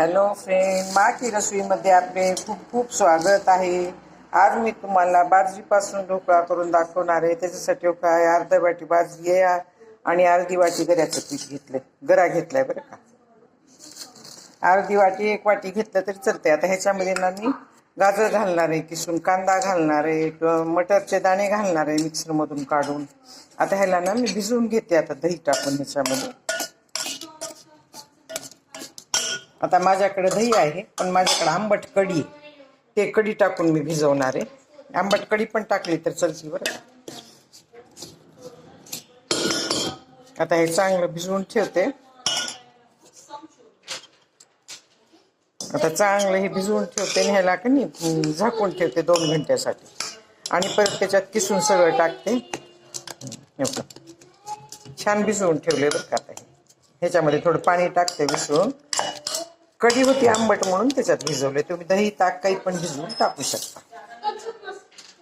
Hello friend माकी रसोईमध्ये आपले खूप खूप स्वागत आहे. आज मी तुम्हाला बाजरीपासून ढोकळा करून दाखवणार आहे. त्याच्यासाठी काय अर्धा वाटी बाजरी आहे आणि अर्धी वाटी गऱ्याचं पीठ घेतलंय. गरा घेतलाय बरं का? अर्धी वाटी एक वाटी घेतलं तरी चलते आता ह्याच्यामध्ये ना मी गाजर घालणार आहे किसून कांदा घालणार आहे मटरचे दाणे घालणार आहे मिक्सरमधून काढून. आता ह्याला ना मी भिजवून घेते. आता दही टाकून ह्याच्यामध्ये. आता माझ्याकडे दही आहे पण माझ्याकडे आंबट कढी ते कढी टाकून मी भिजवणार आहे. आंबट कढी पण टाकली तर चलती बरं. आता हे चांगलं भिजवून ठेवते. आता चांगलं हे भिजवून ठेवते न्यायला ह्याला का नाही झाकून ठेवते दोन घंट्यासाठी. आणि परत त्याच्यात किसून सगळं टाकते. छान भिजवून ठेवले बरं का आता हे. ह्याच्यामध्ये थोडं पाणी टाकते भिजवून कढी होती आंबट म्हणून त्याच्यात भिजवले. तुम्ही दही ताक काही पण भिजवून टाकू शकता.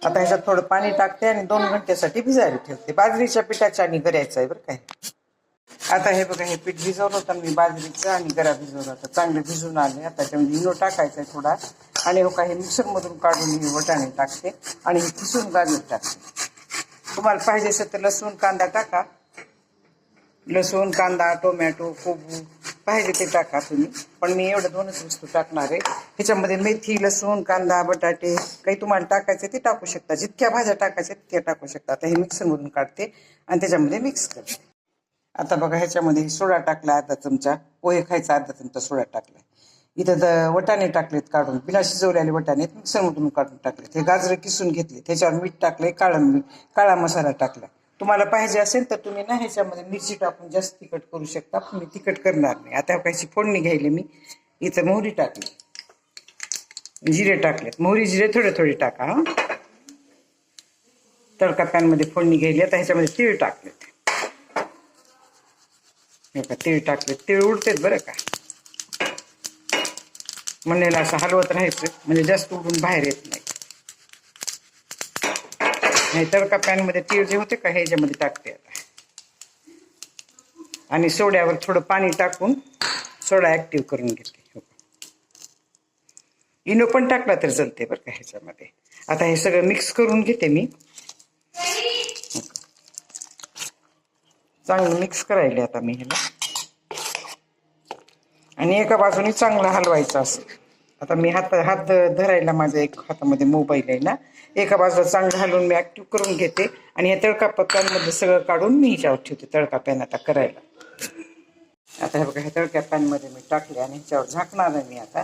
आता ह्याच्यात थोडं पाणी टाकते आणि दोन घंट्यासाठी भिजायला ठेवते. बाजरीच्या पिठाच्या आणि गऱ्याचं आहे बरं काय आता हे बघा हे पीठ भिजवलं होतं. मी बाजरीचं आणि गरा भिजवलं होतं. चांगलं भिजून आले आता त्याच्यामध्ये इनो टाकायचा आहे थोडा. आणि हो काही मिक्सरमधून काढून मी वटाणे टाकते आणि हे किसून गाजर टाकते. तुम्हाला पाहिजे असेल तर लसूण कांदा टाका. लसूण कांदा टोमॅटो कोबू. पाहिजे ते टाका तुम्ही. पण मी एवढं दोनच वस्तू टाकणार आहे. ह्याच्यामध्ये मेथी लसूण कांदा बटाटे काही तुम्हाला टाकायचे ते टाकू शकता. जितक्या भाज्या टाकायच्या तितक्या टाकू शकता. आता हे मिक्सरमधून काढते आणि त्याच्यामध्ये मिक्स करते. आता बघा ह्याच्यामध्ये सोडा टाकला अर्धा चमचा. पोहे खायचा अर्धा चमचा सोडा टाकला. इथं तर वटाणे टाकलेत काढून. बिना शिजवलेले वटाणे मिक्सरमधून काढून टाकलेत. हे गाजरं किसून घेतले त्याच्यावर मीठ टाकले काळं मीठ काळा मसाला टाकला. तुम्हाला पाहिजे असेल तर तुम्ही ना ह्याच्यामध्ये मिरची टाकून जास्त तिखट करू शकता. पण मी तिखट करणार नाही. आता कायची फोडणी घ्यायली मी. इथं मोहरी टाकली. जिरे टाकलेत. मोहरी जिरे थोडे थोडे टाका तडका पॅनमध्ये फोडणी घ्यायली. आता ह्याच्यामध्ये तीळ टाकलेत. हे का तीळ टाकले तीळ उडतेत बरं का. म्हणलेलं असं हलवत राहायचं. म्हणजे जास्त उडून बाहेर येत नाही. नाही का पॅनमध्ये तीळ जे होते का ह्याच्यामध्ये टाकते आता. आणि सोड्यावर थोडं पाणी टाकून सोडा ऍक्टिव्ह करून घेते. हो इनो पण टाकला तर चलते बरं का ह्याच्यामध्ये. आता हे सगळं मिक्स करून घेते मी. हो चांगलं मिक्स करायले आता मी ह्याला. आणि एका बाजूने चांगलं हलवायचं असं. आता मी हात हात धरायला माझ्या एक हातामध्ये मोबाईल आहे ना एका बाजूला चांग घालून मी ऍक्टिव्ह करून घेते आणि हे तळका पॅनमध्ये सगळं काढून मी ह्याच्यावर ठेवते तळका पॅन आता करायला. आता हे बघा हे तळक्या पॅनमध्ये मी टाकले आणि ह्याच्यावर झाकणार आहे मी आता.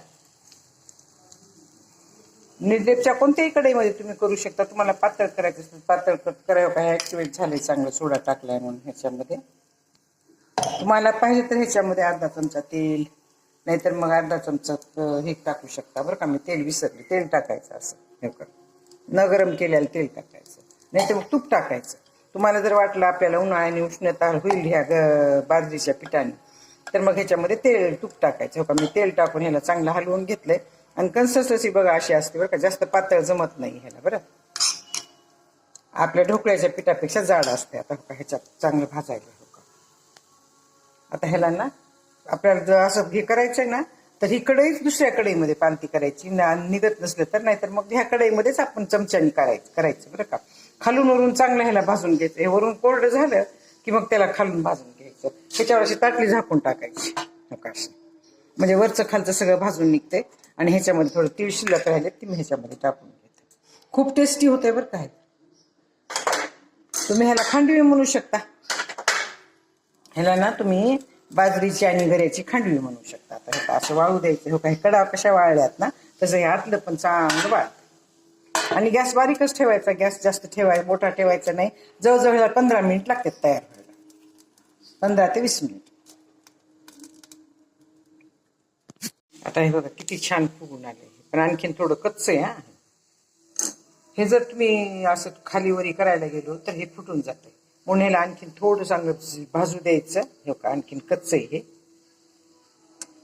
निर्लेपच्या कोणत्याही कढईमध्ये तुम्ही करू शकता तुम्हाला पातळ करायचं असेल पातळ करावं काय ऍक्टिवेट झालंय चांगलं सोडा टाकलाय म्हणून ह्याच्यामध्ये. तुम्हाला पाहिजे तर ह्याच्यामध्ये अर्धा चमचा तेल नाहीतर मग अर्धा चमचा हे टाकू शकता बरं का. मी तेल विसरले. तेल टाकायचं असं. हे न गरम केल्याला तेल टाकायचं. नाहीतर मग तूप टाकायचं. तुम्हाला जर वाटलं आपल्याला उन्हाळ्याने उष्णता होईल ह्या ग- बाजरीच्या पिठाने तर मग ह्याच्यामध्ये तेल तूप टाकायचं. हो का? मी तेल टाकून ह्याला चांगलं हलवून घेतलंय. आणि कन्सिस्टन्सी बघा अशी असते बरं का. जास्त पातळ जमत नाही ह्याला बरं. आपल्या ढोकळ्याच्या पिठापेक्षा जाड असते आता. हो का? ह्याच्यात चांगलं भाजायला. हो का? आता ह्याला ना आपल्याला जर असं हे करायचंय ना तर ही कढईच दुसऱ्या कढईमध्ये पालती करायची. ना निघत नसलं तर नाहीतर मग ह्या कढईमध्येच आपण चमच्याने करायचं करायचं बरं का. खालून वरून चांगलं ह्याला भाजून घ्यायचं. हे वरून कोरडं झालं की मग त्याला खालून भाजून घ्यायचं. त्याच्यावर अशी ताटली झाकून टाकायची. हो म्हणजे वरचं खालचं सगळं भाजून निघते आणि ह्याच्यामध्ये थोडं तीळ शिल्लक राहिले ती मी ह्याच्यामध्ये टाकून घेते. खूप टेस्टी होते बरं काय तुम्ही ह्याला खांडवी म्हणू शकता. ह्याला ना तुम्ही बाजरीची आणि गऱ्याची खांडवी म्हणू शकता आता असं वाळू द्यायचं. हो काही कडा कशा वाळल्यात ना तसं हे आतलं पण चांगलं वाळ आणि गॅस बारीकच ठेवायचा. गॅस जास्त ठेवाय मोठा ठेवायचा नाही. जवळजवळ पंधरा मिनिट लागतात तयार व्हायला पंधरा ते वीस मिनिट. आता हे बघा किती छान फुगून आले पण आणखीन थोडं कच्च आहे हा. हे जर तुम्ही असं खालीवरी करायला गेलो तर हे फुटून जातंय. म्हणून आणखीन थोडं चांगलं भाजू द्यायचं. हे का आणखीन कच्च आहे हे.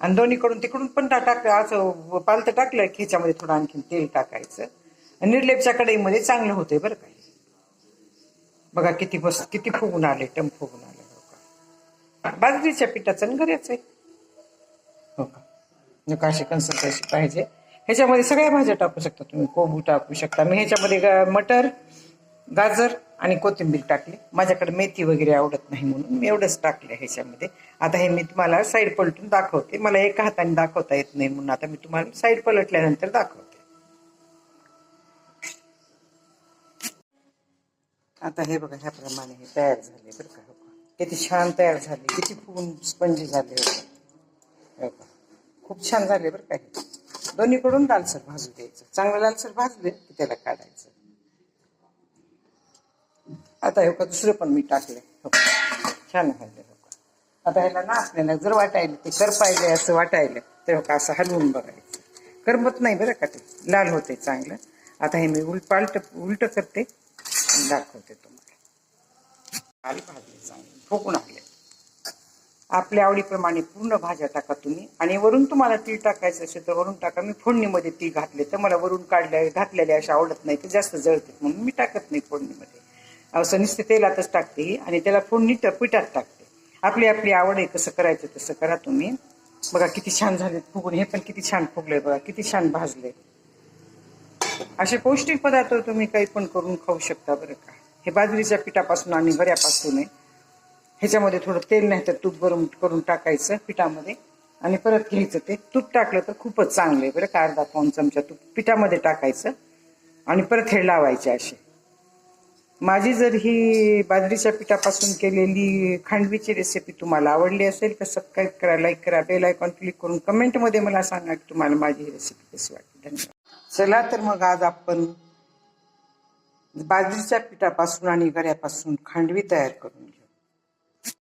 आणि दोन्हीकडून तिकडून पण टाक असं पालतं टाकलं की ह्याच्यामध्ये थोडं आणखीन तेल टाकायचं. आणि निर्लेपच्या कढईमध्ये चांगलं होतंय बरं काय बघा किती बस किती फुगून आले टम फुगून आले हो का बाजरीच्या पिठाचं आणि आहे. हो का? नका अशी पाहिजे. ह्याच्यामध्ये सगळ्या भाज्या टाकू शकता तुम्ही. कोबू टाकू शकता. मी ह्याच्यामध्ये गा- मटर गाजर आणि कोथिंबीर टाकली. माझ्याकडे मेथी वगैरे आवडत नाही म्हणून मी एवढंच टाकलं ह्याच्यामध्ये. आता हे मी तुम्हाला साईड पलटून दाखवते. मला एका हाताने दाखवता येत नाही म्हणून आता मी तुम्हाला साईड पलटल्यानंतर दाखवते. आता हे बघा ह्याप्रमाणे हे तयार झाले बरं का हो का? किती छान तयार झाले किती फुगून स्पंजी झाले हो हो का? खूप छान झाले बरं का हे. दोन्हीकडून लालसर भाजू द्यायचं चांगलं लालसर भाजले की त्याला काढायचं. आता हे का दुसरं पण मी टाकले हो. छान झाले आता ह्याला ना आपल्याला जर वाटायला ते कर पाहिजे असं वाटायलं तर का असं हलवून बघायचं. करमत नाही बरं का ते. लाल होते चांगलं. आता हे मी उलट पालट उलट करते आणि दाखवते तुम्हाला. लाल भाजले चांगले. फुकून आले आपल्या आवडीप्रमाणे पूर्ण भाज्या टाका तुम्ही. आणि वरून तुम्हाला तीळ टाकायचं असेल तर वरून टाका. मी फोडणीमध्ये तीळ घातले तर मला वरून काढल्या घातलेले अशा आवडत नाही ते जास्त जळते. म्हणून मी टाकत नाही फोडणीमध्ये. असं नुसते तेलातच टाकते आणि त्याला फोडणी पिठात टाकते. आपली आपली आवड आहे कसं करायचं तसं करा तुम्ही. बघा किती छान झाले फुगून. हे पण किती छान फुगले बघा किती छान भाजले असे पौष्टिक पदार्थ तुम्ही काही पण करून खाऊ शकता बरं का. हे बाजरीच्या पिठापासून आणि बऱ्यापासून आहे. ह्याच्यामध्ये थोडं तेल नाही तर तूप गरम करून टाकायचं पिठामध्ये. आणि परत घ्यायचं ते. तूप टाकलं तर खूपच चांगलं आहे बरं का अर्धा पाऊन चमचा तूप पिठामध्ये टाकायचं. आणि परत हे लावायचे असे. माझी जर ही बाजरीच्या पिठापासून केलेली खांडवीची रेसिपी तुम्हाला आवडली असेल तर सबस्क्राईब करा लाईक करा बेल आयकॉन क्लिक करून कमेंटमध्ये मला सांगा की तुम्हाला माझी ही रेसिपी कशी वाटली. धन्यवाद. चला तर मग आज आपण बाजरीच्या पिठापासून आणि गऱ्यापासून खांडवी तयार करून घेऊ.